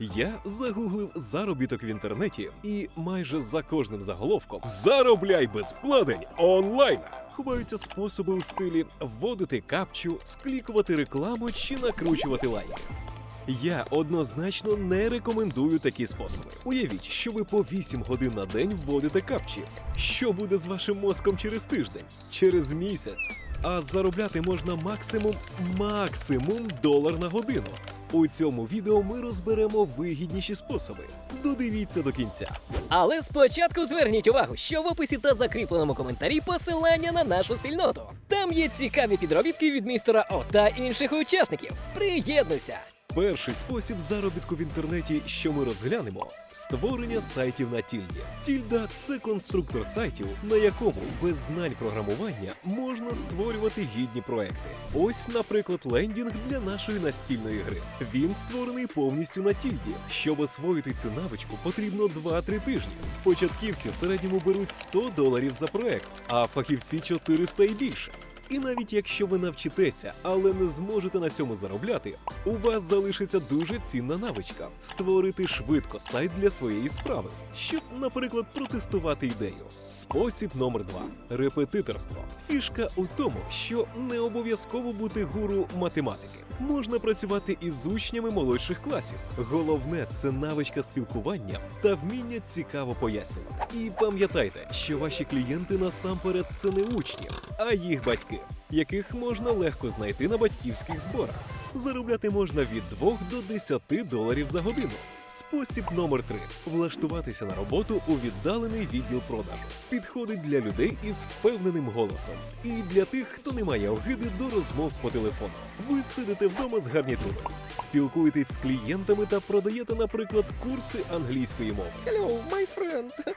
Я загуглив заробіток в інтернеті і майже за кожним заголовком заробляй без вкладень онлайн. Ховаються способи у стилі вводити капчу, склікувати рекламу чи накручувати лайки. Я однозначно не рекомендую такі способи. Уявіть, що ви по 8 годин на день вводите капчі. Що буде з вашим мозком через тиждень, через місяць? А заробляти можна максимум максимум долар на годину. У цьому відео ми розберемо вигідніші способи. Додивіться до кінця. Але спочатку зверніть увагу, що в описі та закріпленому коментарі посилання на нашу спільноту. Там є цікаві підробітки від містера О та інших учасників. Приєднуйся! Перший спосіб заробітку в інтернеті, що ми розглянемо, створення сайтів на тільді. Тільда це конструктор сайтів, на якому без знань програмування можна створювати гідні проекти. Ось, наприклад, лендінг для нашої настільної гри. Він створений повністю на тільді. Щоб освоїти цю навичку, потрібно 2-3 тижні. Початківці в середньому беруть 100 доларів за проект, а фахівці 400 і більше. І навіть якщо ви навчитеся, але не зможете на цьому заробляти, у вас залишиться дуже цінна навичка створити швидко сайт для своєї справи, щоб, наприклад, протестувати ідею. Спосіб номер два репетиторство. Фішка у тому, що не обов'язково бути гуру математики. Можна працювати із учнями молодших класів. Головне це навичка спілкування та вміння цікаво пояснювати. І пам'ятайте, що ваші клієнти насамперед це не учні, а їх батьки, яких можна легко знайти на батьківських зборах. Заробляти можна від 2 до 10 доларів за годину. Спосіб номер 3 влаштуватися на роботу у віддалений відділ продажу. Підходить для людей із впевненим голосом і для тих, хто не має огиди до розмов по телефону. Ви сидите вдома з гарнітурою, спілкуєтесь з клієнтами та продаєте, наприклад, курси англійської мови. Hello, my friend.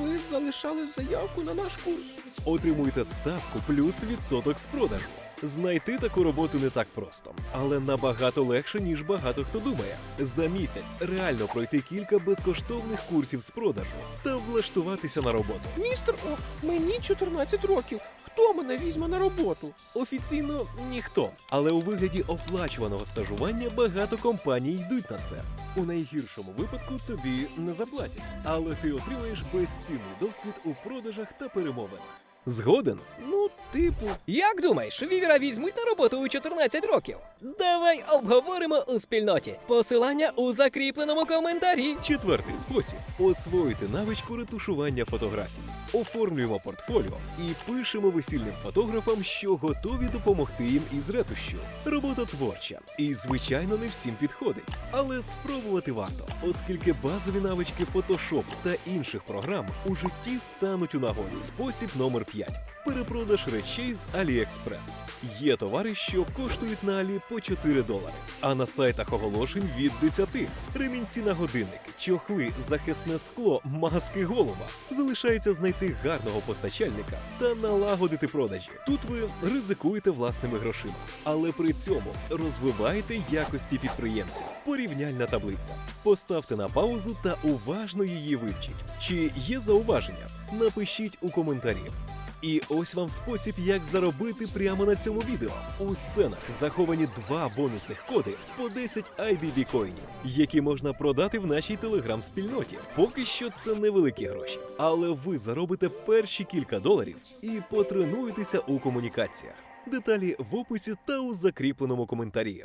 Ви залишали заявку на наш курс. Отримуйте ставку плюс відсоток з продажу. Знайти таку роботу не так просто, але набагато легше, ніж багато хто думає. За місяць реально пройти кілька безкоштовних курсів з продажу та влаштуватися на роботу. Містер О, мені 14 років. Хто мене візьме на роботу? Офіційно ніхто, але у вигляді оплачуваного стажування багато компаній йдуть на це. У найгіршому випадку тобі не заплатять, але ти отримаєш безцінний досвід у продажах та перемовинах. Згоден? Ну, типу, Як думаєш, Вівера візьмуть на роботу у 14 років? Давай обговоримо у спільноті. Посилання у закріпленому коментарі. Четвертий спосіб освоїти навичку ретушування фотографій. Оформлюємо портфоліо і пишемо весільним фотографам, що готові допомогти їм із ретушю. Робота творча і, звичайно, не всім підходить. Але спробувати варто, оскільки базові навички фотошопу та інших програм у житті стануть у нагоді. Спосіб номер 5. Перепродаж речей з AliExpress. Є товари, що коштують на Алі по 4 долари, а на сайтах оголошень від 10. Ремінці на годинник, чохли, захисне скло, маски голова. Залишається знайти гарного постачальника та налагодити продажі. Тут ви ризикуєте власними грошима, але при цьому розвиваєте якості підприємців. Порівняльна таблиця. Поставте на паузу та уважно її вивчіть. Чи є зауваження? Напишіть у коментарі. І ось вам спосіб, як заробити прямо на цьому відео. У сценах заховані два бонусних коди по 10 IBB коїнів, які можна продати в нашій телеграм-спільноті. Поки що це невеликі гроші, але ви заробите перші кілька доларів і потренуєтеся у комунікаціях. Деталі в описі та у закріпленому коментарі.